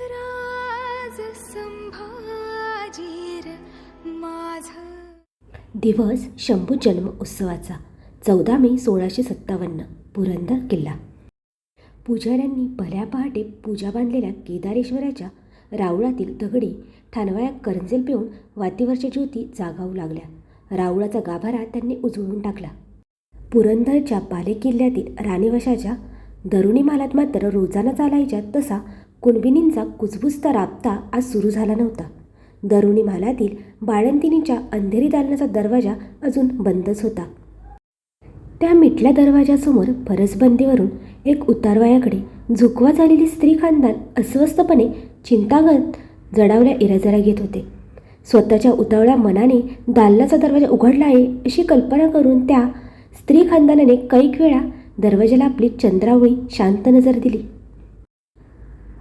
राज संभाजीर माझ दिवस शंभू जन्म उत्सवाचा चौदा मे सोळाशे सत्तावन्न पुरंदर किल्ला. पुजाऱ्यांनी भल्या पहाटे पूजा बांधलेल्या केदारेश्वराच्या रावळातील दगडी ठाणवाया करंजेल पिऊन वातीवरच्या ज्योती जागावू लागल्या. रावळाचा गाभारा त्यांनी उजळून टाकला. पुरंदरच्या बालेकिल्ल्यातील राणीवशाच्या दरुणी मालात मात्र रोजाना चालायच्या तसा कुणबिनींचा कुजबुजता राबता आज सुरू झाला नव्हता. दरुणी महालातील बाळंतिनीच्या अंधेरी दालनाचा दरवाजा अजून बंदच होता. त्या मिटल्या दरवाजासमोर फरसबंदीवरून एक उतारवायाकडे झुकवा झालेली स्त्री खानदान अस्वस्थपणे चिंतागत जडावल्या इराजरा घेत होते. स्वतःच्या उतावळ्या मनाने दालनाचा दरवाजा उघडला आहे अशी कल्पना करून त्या स्त्री खानदानाने कैक वेळा दरवाजाला आपली चंद्रावळी शांत नजर दिली.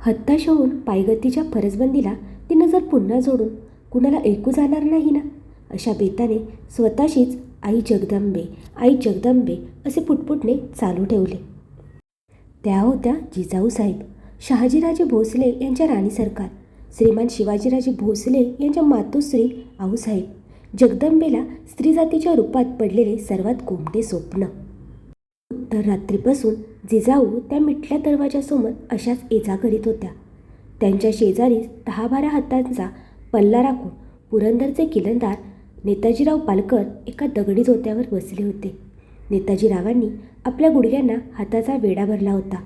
हत्ताश होऊन पायगतीच्या फरसबंदीला ती नजर पुन्हा जोडून कुणाला ऐकू जाणार नाही ना? अशा बेताने स्वतःशीच आई जगदंबे आई जगदंबे असे पुटपुटणे चालू ठेवले. त्या होत्या जिजाऊ साहेब. शहाजीराजे भोसले यांच्या राणी सरकार. श्रीमान शिवाजीराजे भोसले यांच्या मातोश्री आऊसाहेब. जगदंबेला स्त्री जातीच्या रूपात पडलेले सर्वात कोमटे स्वप्न. तर रात्रीपासून जिजाऊ त्या मिटल्या दरवाजासमोर अशाच एजा करीत होत्या. त्यांच्या शेजारीच दहा बारा हातांचा पल्ला राखून पुरंदरचे किलंदार नेताजीराव पालकर एका दगडी झोत्यावर बसले होते. नेताजीरावांनी आपल्या गुडघ्यांना हाताचा वेढा भरला होता.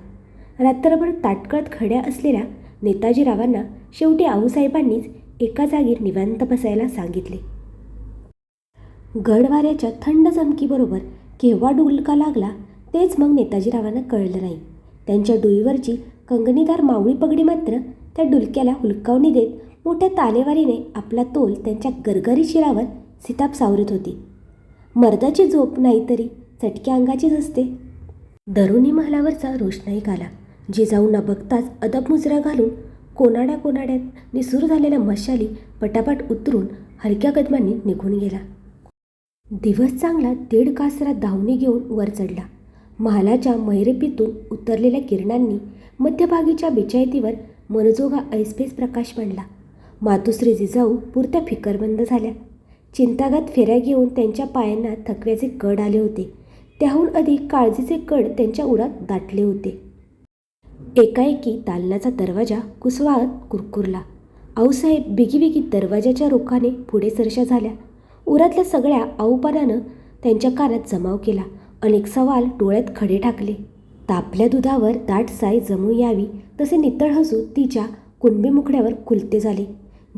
रात्रभर ताटकळत खड्या असलेल्या नेताजीरावांना शेवटी आऊसाहेबांनीच एका जागी निवांत बसायला सांगितले. गडवाऱ्याच्या थंड चमकीबरोबर केव्हा डुलका लागला तेच मग नेताजीरावांना कळलं नाही. त्यांच्या डोईवरची कंगणीदार मावळी पगडी मात्र त्या डुलक्याला हुलकावणी देत मोठ्या तालेवारीने आपला तोल त्यांच्या गरगरी शिरावर सिताप सावरत होती. मर्दाची झोप नाहीतरी चटक्या अंगाचीच असते. दरुणी महालावरचा रोषणाईक आला जिजाऊ न बघताच अदब मुजरा घालून कोनाड्या कोनाड्यात निसूर झालेल्या मशाली पटापट उतरून हलक्या कदमांनी निघून गेला. दिवस चांगला दीड कासरा धावणी घेऊन वर चढला. महालाच्या मैरपीतून उतरलेल्या किरणांनी मध्यभागीच्या बिचायतीवर मनजोगा ऐसपेस प्रकाश पडला मातुश्री जिजाऊ पुरत्या फिकरबंद झाल्या. चिंतागत फेऱ्या घेऊन त्यांच्या पायांना थकव्याचे कड आले होते. त्याहून अधिक काळजीचे कड त्यांच्या उरात दाटले होते. एकाएकी दालनाचा दरवाजा कुसवाळत कुरकुरला. आऊसाहेब बिगीबिगी दरवाजाच्या रोखाने पुढे सरशा झाल्या. उरातल्या सगळ्या आऊपणानं त्यांच्या कानात जमाव केला. अनेक सवाल डोळ्यात खडे टाकले. तापल्या दुधावर दाट साय जमू यावी तसे नितळ हसू तिच्या कुणबी मुखड्यावर खुलते झाले.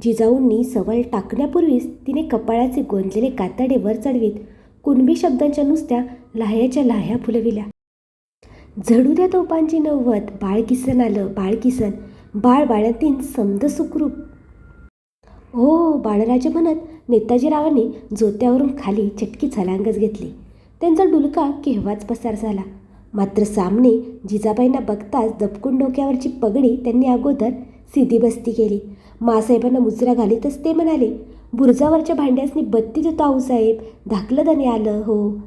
जिजाऊंनी सवाल टाकण्यापूर्वीच तिने कपाळाचे गोंजलेले कातडे वर चढवीत कुणबी शब्दांच्या नुसत्या लाह्याच्या लाह्या फुलविल्या. झडू द्या तोपांची नव्वत बाळ किसन आलं बाळ किसन बाळ बाळातीन समद सुखरूप. हो बाळराजे म्हणत नेताजीरावांनी जोत्यावरून खाली चटकी छलांगच घेतली. त्यांचा डुलका केव्हाच पसार झाला. मात्र सामने जिजाबाईंना बघताच दबकून डोक्यावरची पगडी त्यांनी अगोदर सिधी बस्ती केली. मासाहेबांना मुजरा घालीतच ते म्हणाले बुरजावरच्या भांड्यासनी बत्ती देतो आऊसाहेब धाकलं दने आलं हो.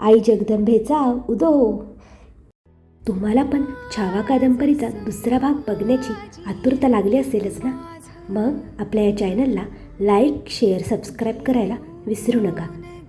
आई जगदंबेचा उदो हो. तुम्हाला पण छावा कादंबरीचा दुसरा भाग बघण्याची आतुरता लागली असेलच ना? मग आपल्या या चॅनलला लाईक शेअर सबस्क्राईब करायला विसरू नका.